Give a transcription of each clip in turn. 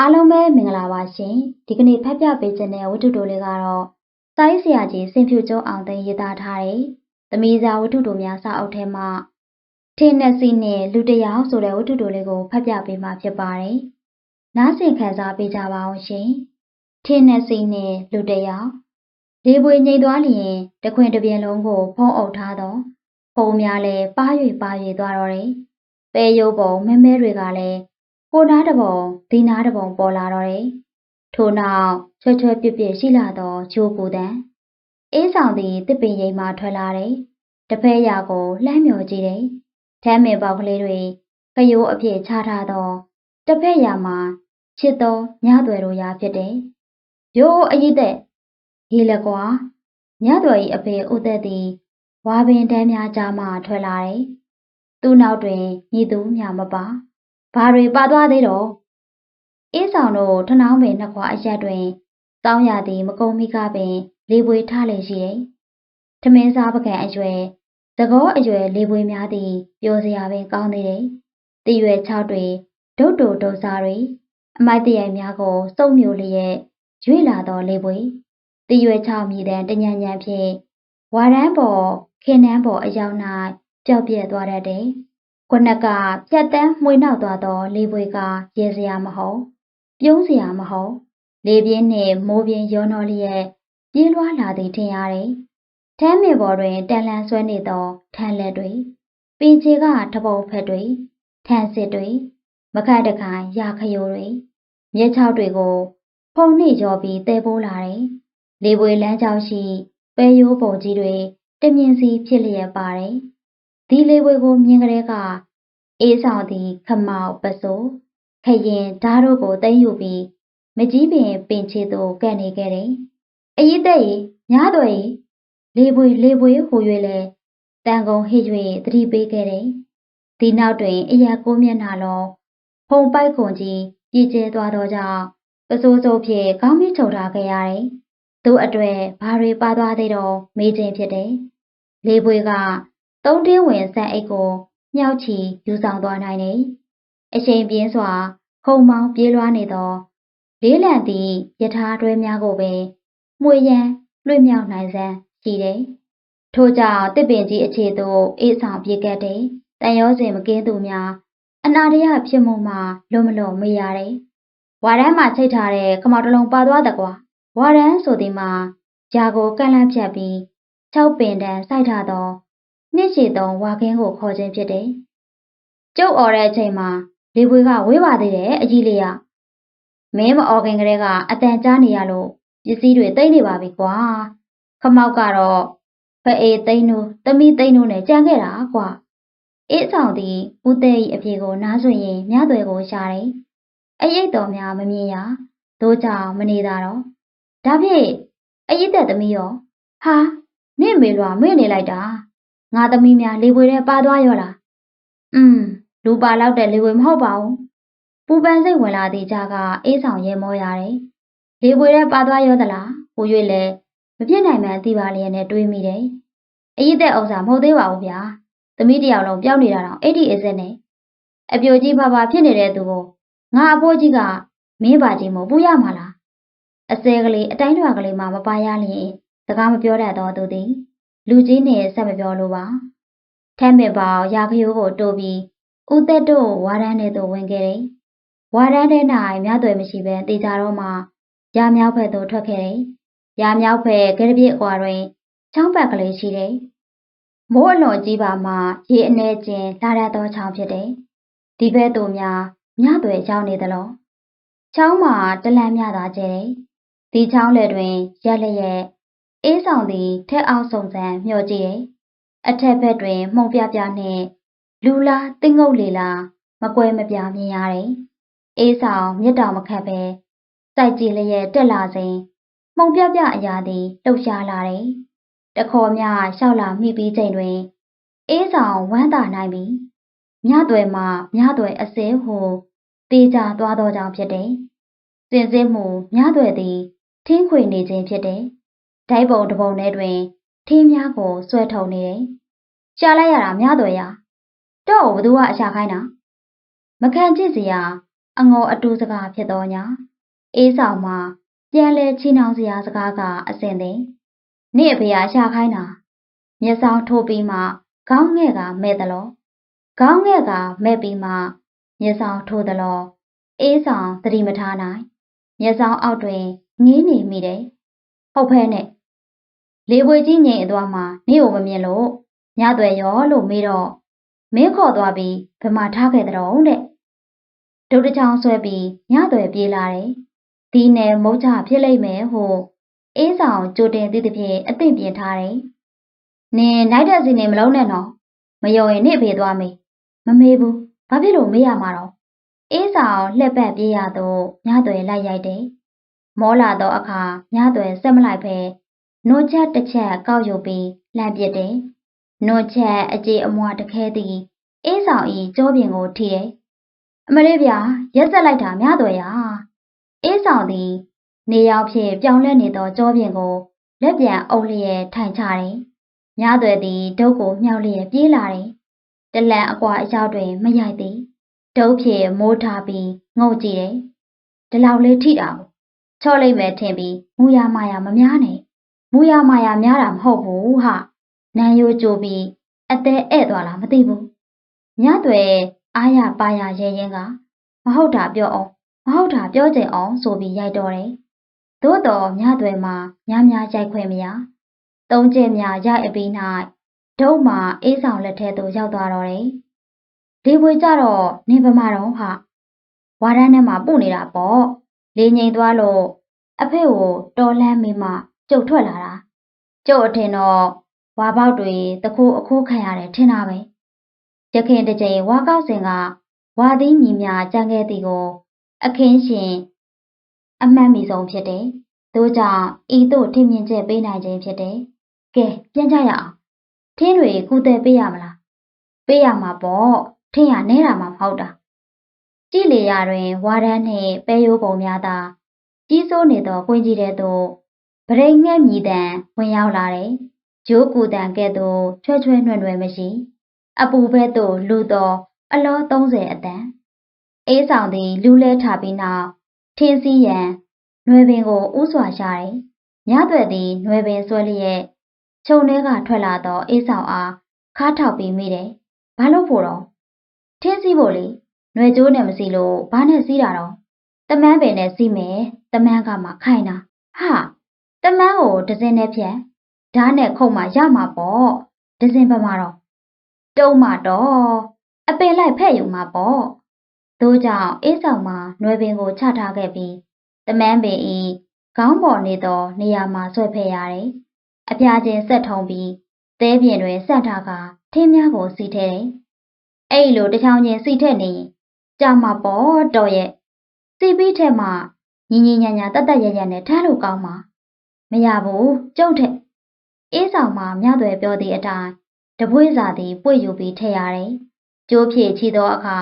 အားလုံးပဲမင်္ဂလာပါရှင်ဒီကနေ့ဖတ်ပြပေးခြင်းတဲ့ဝတ္ထုတိုလေးကတော့စာရေးဆရာကြီးစင်ဖြူကျော်အောင်သိန်းရေးသားထားတဲ့သမီးစာဝတ္ထုတိုများစာအုပ်ထဲမှာထင်းနဲ့စီနဲ့လူတစ်ယောက်ဆိုတဲ့ဝတ္ထုတိုလေးကိုဖတ်ပြပေးမှာဖြစ်ပါတယ်နားဆင်ခံစားပေးကြပါအောင်ရှင်ထင်းနဲ့စီနဲ့လူတစ်ယောက်လေပွေငိမ့်သွားလျင်တခွင်တစ်ပြင်းလုံးကိုဖုံးအုပ်ထားတော့ပုံများလဲပါး၍ပါး၍သွားတော့တယ်ပဲရုပ်ပုံမဲမဲတွေကလည်း ကိုနားတပုံဒီနားတပုံပေါ်လာတော့တယ်ထို့နောက်ချွဲချွဲပြစ်ပြစ်ရှိလာသောချိုးကိုတန်အေးဆောင်သည်တစ်ပင်ရိမ်မှထွက်လာတယ်တဖက်ရာကိုလှမ်းမြော်ကြည့်တယ်ထမ်းမင်ပေါက်ကလေးတွေခရိုးအပြည့်ချထားသောတစ်ဖက်ရာမှာချစ်သောညသွယ်တို့ရာဖြစ်တယ်ယိုးအ yi တဲ့ဟေးလက်ကွာညသွယ်၏အဖေဥသက်သည်ဝါပင်တန်းများကြားမှထွက်လာတယ်သူ့နောက်တွင်ညီသူမြမပါ ဘာတွေပါသွားသေးတော့အေးဆောင်တို့ထနောင်းပင်နှစ်ခွာအရက်တွင်စောင်းရသည်မကုံမိကပင် လေပွေထားလေရှိတယ်။ထမင်းစားပကံအရွယ်သကောအရွယ်လေပွေများသည်ပျော်စရာပင်ကောင်းသေးတယ်။တရွယ်၆တွေဒုတ်တူဒုတ်စားတွေအမိုက်တရိုင်များကိုစုံမျိုးလျက်ရွေလာသောလေပွေတရွယ်၆မြည်တဲ့တညံညံဖြင့်ဝါရန်ပေါ်ခင်နှန်းပေါ်အယောင်၌ပျောက်ပြဲသွားတတ်တယ်။ ခုနကဖြတ်တန်းမှွေနောက်သွားသော လေပွေကရဲစရာမဟုတ်ပြုံးစရာမဟုတ်လေပြင်းနှင့်မိုးပြင်းရောနှောလျက်ပြေးလွှားလာသည်ထင်ရတယ်။ထမ်းမြေပေါ်တွင်တန်လန်ဆွဲနေသောထန်းလက်တွေပင်ချေကထပုံဖက်တွေထန်းစစ်တွေမခတ်တခိုင်ရာခရိုးတွေမြက်ချောက်တွေကို ဖုံနှိကျော်ပြီးတဲပိုးလာတယ်။လေပွေလမ်းကြောင်းရှိပဲရိုးပုံကြီးတွေတမြင်စီဖြစ်လျက်ပါတယ်။ ဒီလေပွေကိုမြင်ကြတဲ့ကအေးဆောင်သည်ခမောက်ပစိုးခရင်ဓားတို့ကိုသိမ်းယူပြီးမကြီးပင်ပင်ချေသို့ကပ်နေခဲ့တယ်။အရေးသက်ရေညားတော်ရေလေပွေလေပွေဟို၍လဲတန်ကုန်ဟစ်၍သတိပေးခဲ့တယ်။ဒီနောက်တွင်အရာကိုမျက်နှာလုံးဖုံပိုက်ခွန်ကြီးပြည်ကျဲသွားသောကြောင့်ပစိုးစိုးဖြင့်ခေါင်းပြီးချုပ်ထားခဲ့ရတယ်။သူ့အတွက်ဘာတွေပါသွားသေးတော့မေးခြင်းဖြစ်တယ်။လေပွေက သုံးတင်းဝင်ဆန်အိတ်ကိုမြောက်ချီယူဆောင်သွားနိုင်တယ်။အချိန်ပြင်းစွာခုံမောင်းပြေးလွှားနေသောလေးလံသည့်ယထာတွဲများကိုပင်မှွေရန်လွှင့်မြောက်နိုင်စမ်းရှိတယ်။ထို့ကြောင့်တစ်ပင်ကြီးအခြေသို့အေးဆောင်ပြေကတ်တယ်။တန်ရောစင်မကင်းသူများအနာတရဖြစ်မှုမှလွတ်မလွတ်မေးရတယ်။ဝါရမ်းမှာချိတ်ထားတဲ့ခမောက်တလုံးပါသွားတကွာ။ဝါရမ်းဆိုသည်မှာဂျာကိုကန့်လန့်ဖြတ်ပြီး၆ပင်တန်းစိုက်ထားသော နှစ်ရှိသောဝါခင်းကိုခေါ်ခြင်းဖြစ်တယ်။ကျုပ်អော်တဲ့အချိန်မှာလေပွေကဝေးပါသေးတယ်အကြီးလေးကမင်းမអော်ခင်ကလေးကအတန်ကြားနေရလို့ပစ္စည်းတွေတိတ်နေပါပြီကွာခမောက်ကတော့ဖအေးသိန်းတို့တမီသိန်းတို့နဲ့ကြံခဲ့တာကွာအေးဆောင်သည်ဦးသေး၏အပြေကိုနားဆွရင်မြသွဲကိုရှာတယ်အရိတ်တော်များမမြင်ရတို့ကြောင့်မနေတာတော့ဒါဖြင့်အရိတ်တဲ့သမီးရောဟာနင့်မေလွာမေ့နေလိုက်တာ ငါသမီးများလေပွေထဲပါသွားရောလားอืมလူပါလောက်တဲ့လေပွေမဟုတ်ပါဘူးပူပန်စိတ်ဝင်လာသည့်ကြားကအေးဆောင်ရဲမောရတယ်။လေပွေတဲ့ပါသွားရောသလား။ဟို၍လဲမဖြစ်နိုင်မှန်းသိပါလျက်နဲ့တွေးမိတယ်။အရေးသက်ဥစ္စာမဟုတ်သေးပါဘူးဗျာ။သမီးတယောက်လုံးပျောက်နေတာတော့အဲ့ဒီအစစ်နဲ့အပြိုကြီးဖာဖာဖြစ်နေတဲ့သူကိုငါအဖိုးကြီးကမင်းပါကြီးမို့ပူရမှာလား။အစဲကလေးအတိုင်းထွာကလေးမှမပါရလျင်စကားမပြောတတ်တော့သူသည် လူကြီးနဲ့ဆက်မပြောလို့ပါ။ထဲမဲ့ပေါရာခရိုးကိုတိုးပြီးဦးသက်တို့ဝါရမ်းထဲသို့ဝင်ခဲ့တယ်။ဝါရမ်းထဲ၌မြသွယ်မရှိဘဲတေချာတော့မှရမြောက်ဘက်သို့ထွက်ခဲ့တယ်။ရမြောက်ဘက်ကရပြည့်အကွာတွင်ချောင်းပတ်ကလေးရှိတယ်။မိုးအလွန်ကြီးပါမှ ရေအနေချင်းလာရသောချောင်းဖြစ်တယ်။ဒီဘက်သို့များမြသွယ်ရောက်နေသလိုချောင်းမှာတလန့်မြသာကျဲတယ်။ဒီချောင်းလေတွင်ရက်လျက် အေးဆောင်သည်ထက်အောင်စုံစမ်းမျှော်ကြည့်တယ်။အထက်ဘက်တွင်မှုံပြပြနှင့်လူလားတင်းငုတ်လေလားမကွဲမပြားမြင်ရတယ်။အေးဆောင်မြစ်တော်မခတ်ပဲစိုက်ကြည့်လျက်တက်လာစဉ်မှုံပြပြအရာသည်လှုပ်ရှားလာတယ်။တခေါ်မြလျှောက်လာမိပြီးချိန်တွင် အေးဆောင်ဝမ်းသာနိုင်ပြီ။မြသွဲမှမြသွဲအစဲဟုတေးကြသွားသောကြောင့်ဖြစ်တယ်။စင်စစ်မှုမြသွဲသည်ထင်းခွေနေခြင်းဖြစ်တယ်။ ဓာတ်ပုံတစ်ပုံထဲတွင်ထင်းများကိုဆွဲထုံနေတယ်။ရှာလိုက်ရတာမြသွဲရ။တော့ဘသူကအရှာခိုင်းတာမခံကြည့်စရာအငေါ်အတူစကားဖြစ်တော်ညာအေးဆောင်မှာပြန်လဲချီနှောင်စရာစကားကအစင်သည်နေ့အဖေကရှာခိုင်းတာမျက်စောင်းထိုးပြီးမှခေါင်းငဲ့ကမဲ့တယ်လို့ခေါင်းငဲ့ကမဲ့ပြီးမှမျက်စောင်းထိုးတယ်လို့အေးဆောင်သတိမထားနိုင်မျက်စောင်းအောက်တွင်ငေးနေမိတယ်ဟုတ်ဖဲနဲ့ လေပွေကြီးငိမ်အသွားမှာနေ့ကိုမမြင်လို့ညသွဲရောလို့မေးတော့မင်းခေါ်သွားပြီးဘယ်မှာထားခဲ့တဲ့တော့တဲ့ဒုတ်တချောင်းဆွဲပြီးညသွဲပြေးလာတယ်ဒီနယ်မုတ်ချဖြစ်လိမ့်မယ်ဟုအေးဆောင်ကြိုတင်သိသဖြင့်အသိပြင်ထားတယ်နင်နိုင်တဲ့စီနေမလုံးနဲ့နော်မယုံရင်နေ့ဖေးသွားမေးမမေးဘူးဘာဖြစ်လို့မေးရမှာတော့အေးဆောင်လှက်ပတ်ပြေးရတော့ညသွဲလိုက်ရိုက်တယ်မောလာတော့အခါညသွဲဆက်မလိုက်ဖဲ နိုးချက်တစ်ချက်ကောက်ယူပြီးလှမ်းပစ်တယ်။နို့ချက်အကြေအမွားတခဲသည်အေးဆောင်ဤကြောပြင်ကိုထိတယ်။အမလေးဗျာရက်ဆက်လိုက်တာများတော်ရာ။အေးဆောင်သည် နေရောက်ဖြင့်ပြောင်းလဲနေသောကြောပြင်ကိုလက်ပြန်အုပ်လျက်ထိုင်ချတယ်။များသွဲသည်ဒုတ်ကိုမြှောက်လျက်ပြေးလာတယ်။တလန်အကွာအရောက်တွင်မရိုက်သည်။ဒုတ်ဖြင့်မိုးထားပြီးငုံကြည့်တယ်။ဒီလောက်လေးထိတာကိုချော့လိုက်မယ်ထင်ပြီးမူရမာယာမများနဲ့ မူရမာယာများတာမဟုတ်ဘူးဟာနန်းရိုးကြိုပြီးအသေးဧည့်သွားလားမသိဘူးညသွဲအားရပါရရဲရင်ကမဟုတ်တာပြောအောင်မဟုတ်တာပြောကြအောင်ဆိုပြီးရိုက်တော့တယ်သို့တော်ညသွဲမှာများများရိုက်ခွင့်မရသုံးချက်များရိုက်အပြီး၌ဒုံမှာအေးဆောင်လက်ထဲသို့ရောက်သွားတော့တယ်လေပွေကြတော့နေပမာတော့ဟာဝါရမ်းထဲမှာပုနေတာပေါ့လေငိန်သွားလို့အဖေကိုတော်လန်းမိမှ ကျုပ်ထွက်လာတာကျုပ်အထင်တော့ဝါပေါက်တွေတခိုးအခိုးခံရတယ်ထင်တာပဲရခင်တစ်ကြိမ်ဝါကောက်စင်ကဝါသီးမြည်များကြံခဲ့သည်ကို အခင်းရှင်အမှန်မီဆုံးဖြစ်တယ်။သို့ကြောင့်ဤသို့ထင်မြင်ချက်ပေးနိုင်ခြင်းဖြစ်တယ်။ကဲပြန်ကြရအောင်။ထင်းတွေကုသပေးရမလား။ပေးရမှာပေါ့။ထင်းရနဲတာမှမဟုတ်တာ။ကြည်လေရတွင်ဝါရမ်းနှင့်ပဲရိုးပုံများသာကြီးစိုးနေသောကွင်းကြီးတဲ့သို့ ဗရိတ်ငှက်မြည်တံဝင်ရောက်လာတယ်။ဂျိုးကူတန်ကဲ့သို့ချွဲချွဲနွယ်နွယ်မရှိအပူဘက်သို့လူသောအလော30အတန်အေးဆောင်သည်လူလဲထားပြီးနောက်ထင်းစည်းရန်နွယ်ပင်ကိုဥစွာရှာတယ်။ညသွက်သည်နွယ်ပင်ဆွဲလျက်ခြုံထဲကထွက်လာသောအေးဆောင်အားခါထောက်ပြီးမိတယ်။ဘာလို့ဖို့တော့ထင်းစည်းဖို့လေနွယ်ကျိုးနဲ့မစီလို့ဘာနဲ့စီးတာတော့တမန်းပင်နဲ့စီးမယ်တမန်းကမှခိုင်တာဟာ တမန်းကိုဒဇင်းနဲ့ဖြတ်ဓာတ်နဲ့ခုတ်မှရမှာပေါ့ဒဇင်ပမာတော့တုံးမှတော့အပင်လိုက်ဖဲ့ယူမှာပေါ့သို့ကြောင့်အေးဆောင်မှာနွယ်ပင်ကိုချထားခဲ့ပြီးတမန်းပင်ဤခေါင်းပေါ်နေသောနေရာမှာဆွဲဖဲ့ရတယ်အပြာချင်းဆက်ထုံပြီးသဲပြင်တွင်ဆက်ထားကထင်းများကိုစီထဲတယ်အဲ့လိုတချောင်းချင်းစီထက်နေရင်ကြာမှာပေါ့တော့ရဲ့စီပြီးထက်မှညီညီညာညာတတ်တတ်ရရနဲ့ထားလို့ကောင်းမှာ မရဘူးကျုပ်ထက်အေးဆောင်မှာမြသွဲပြောသည့်အတိုင်းတပွေးစာသည်ပွေယူပြီးထည့်ရတယ်။ကျိုးဖြည့်ချီသောအခါ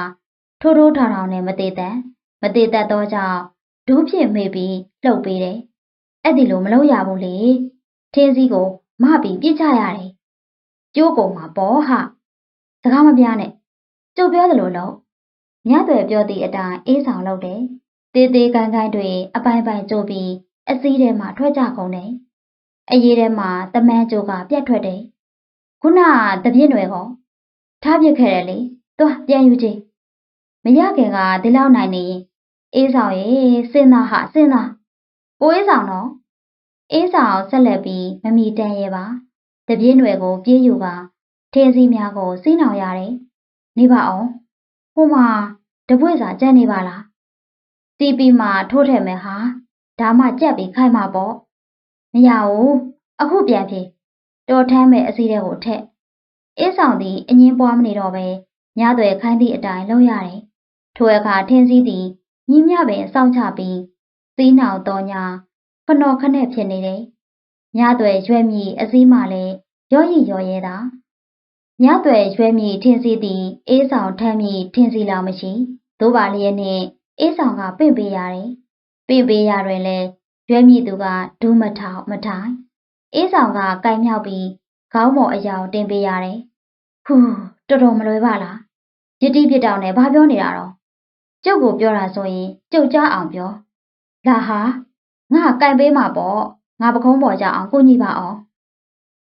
ထိုးထိုးထောင်ထောင်နဲ့မသေးတတ်မသေးတတ်သောကြောင့်ဒူးဖြင့်မေ့ပြီးလှုပ်ပေးတယ်။အဲ့ဒီလိုမလုပ်ရဘူးလေ။ထင်းစည်းကိုမပြီးပြစ်ချရတယ်။ကျိုးကုန်မှာပေါ့ဟာ။စကားမပြနဲ့။ကျုပ်ပြောသလိုလို့မြသွဲပြောသည့်အတိုင်းအေးဆောင်လုပ်တယ်။တေးသေးကိုင်းကိုင်းတွေအပိုင်ပိုင်ကြိုးပြီး အစည်းထဲမှာထွက်ကြကုန်တယ်။အရေးထဲမှာတမန်းကြိုးကပြတ်ထွက်တယ်။ခုနတပြည့်နွယ်ကောထားပြစ်ခဲ့တယ်လေ။သွားပြန်ယူကြည့်။မရခင်ကဒီလောက်နိုင်နေရင်အေးဆောင်ရေစဉ်းသားဟာစဉ်းသား။ကိုအေးဆောင်တော့အေးဆောင်ဆက်လက်ပြီးမမီတန်ရဲပါ။တပြည့်နွယ်ကိုပြေးယူပါထင်းစည်းများကိုစီးနှောင်ရတယ်။နေပါအောင်။ဟိုမှာတပွေ့စာကြက်နေပါလား။စီးပြီးမှထိုးထည့်မယ်ဟာ။ ဒါမှကြက်ပြီးခိုင်မှာပေါ့မရဘူးအခုပြန်ဖြေတော်ထမ်းမဲ့အစည်းတဲ့ကိုထက်အေးဆောင်သည်အငင်းပွားမနေတော့ပဲညသွဲခိုင်းသည့်အတိုင်းလုပ်ရတယ်ထိုအခါထင်းစည်းသည်ညီမြပင်စောင့်ချပြီးစီးနှောင်တော်ညာခနော်ခနဲ့ဖြစ်နေတယ်ညသွဲရွက်မြည်အစည်းမှလည်းရော့ရည်ရော်ရဲတာညသွဲရွက်မြည်ထင်းစည်းသည်အေးဆောင်ထမ်းမြည်ထင်းစည်းလောက်မရှိသို့ပါလျက်နှင့်အေးဆောင်ကပင့်ပေးရတယ် ပင့်ပေးရတွင်လည်းရွဲမြည်သူကဒူးမထောင်မထိုင်အေးဆောင်ကကင်မြောက်ပြီးခေါင်းပေါ်အယောင်တင်ပေးရတယ်ဟူးတော်တော်မလွယ်ပါလားယတိပြတောင်နဲ့ဘာပြောနေတာတော့ကျုပ်ကိုပြောတာဆိုရင်ကျုပ်ကြားအောင်ပြောလာဟာငါကင်ပေးမှာပေါ့ငါပကုံးပေါ်ကြအောင်ကိုညီပါအောင်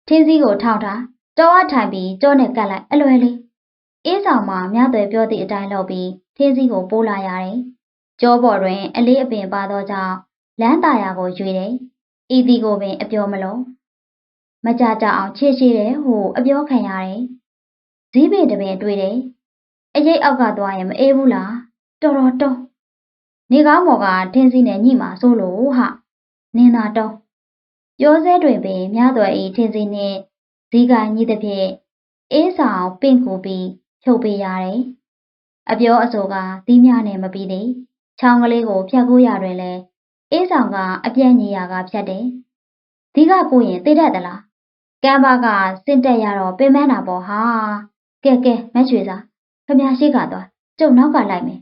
ထင်းစည်းကိုထောက်ထားတော်ဝထိုင်ပြီးကြောနဲ့ကတ်လိုက်အလွယ်လေးအေးဆောင်မှာမြသွဲပြောသည့်အတိုင်းလုပ်ပြီးထင်းစည်းကိုပိုးလာရတယ် ကြောပေါ်တွင်အလေးအပင်ပါသောကြောင့်လမ်းတာယာကိုရွေတယ်ဤဒီကိုပင်အပြောမလုံးမကြကြအောင်ချေရှိတယ်ဟိုအပြောခံရတယ်ဇီးပင်တပင်တွေ့တယ်အရေးအောက်ကသွားရင်မအေးဘူးလားတော်တော်တုံးနေကောင်းမော်ကထင်းစီနဲ့ညိမှာစိုးလို့ဟာနင်းသာတုံးပြောစဲတွင်ပင်မြသွဲဤထင်းစီနှင့်ဇီးကညိသည်ဖြင့်အေးဆောင်ပင့်ကူပြီးဖြုတ်ပေးရတယ်အပြောအဆိုကသီးမြနဲ့မပြီးသေး ချောင်းကလေးကိုဖြတ်ကူးရတွင်လဲအေးဆောင်ကအပြက်ညီရာကဖြတ်တယ်ဒီကကိုရင်သိတတ်သလားကမ်းပါကစင့်တက်ရတော့ပင်မန်းတာပေါ့ဟာကဲကဲမရွှေစားခမရှိကသွားကျုပ်နောက်ကလိုက်မယ်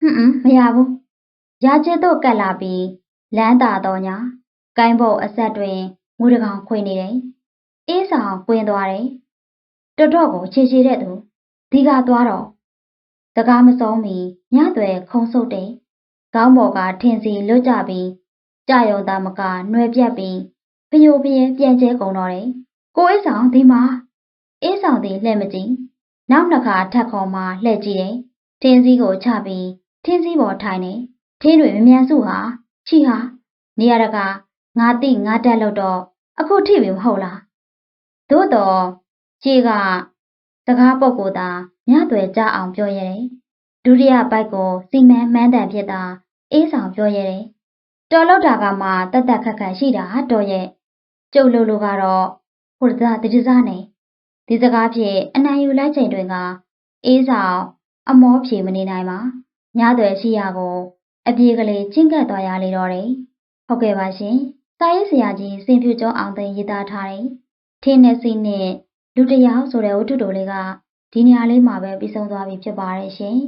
ဟွန်းဟွန်းမရဘူးရာချစ်တို့ကတ်လာပြီးလမ်းတာတော့ညာကိုင်းဘုတ်အဆက်တွင်ငူတကောင်ခွေနေတယ်အေးဆောင်ကွင်းသွားတယ်တော်တော့ကိုခြေခြေတဲ့သူဒီကသွားတော့တကားမစုံမီညသွဲခုံဆုပ်တယ် ခေါင်းပေါ်ကထင်စီလွတ်ကြပြီးကြာရုံသားမကနှွယ်ပြက်ပြီးဖျို့ဖျဲပြန်ကျဲကုန်တော့တယ်ကိုအေးဆောင်ဒီမှာအေးဆောင်သည်လှဲ့မကြည့်နောက်နှစ်ခါထက်ခေါ်မှလှဲ့ကြည့်တယ်ထင်းစည်းကိုချပြီးထင်းစည်းပေါ်ထိုင်နေထင်းတွေမမြန်စုဟာချီဟာနေရတကငါတိငါတက်လို့တော့အခုထိပြီမဟုတ်လားသို့တော့ခြေကစကားပုတ်ကိုသာမြသွဲကြအောင်ပြောရတယ် ဒုတိယပိုက်ကိုစီမံမှန်းတန်ဖြစ်တာအေးဆောင်ပြောရတယ်တော်လောက်တာကမှတက်တက်ခက်ခက်ရှိတာတော်ရဲ့ကျုပ်လိုလိုကတော့ဟိုဒါတတိစားနေဒီစကားဖြင့်အနံယူလိုက်ချိန်တွင်ကအေးဆောင်အမောဖြေမနေနိုင်ပါညသွဲရှိရကိုအပြေကလေးချင်းကပ်သွားရလေတော့တယ်ဟုတ်ကဲ့ပါရှင်စာရေးဆရာကြီးစင်ဖြူကျောင်းအောင်သိန်းရေးသားထားတယ်ထင်းနဲ့စီနဲ့လူတယောက်ဆိုတဲ့ဝတ္ထုတိုလေးကဒီနေရာလေးမှာပဲပြီးဆုံးသွားပြီဖြစ်ပါတယ်ရှင်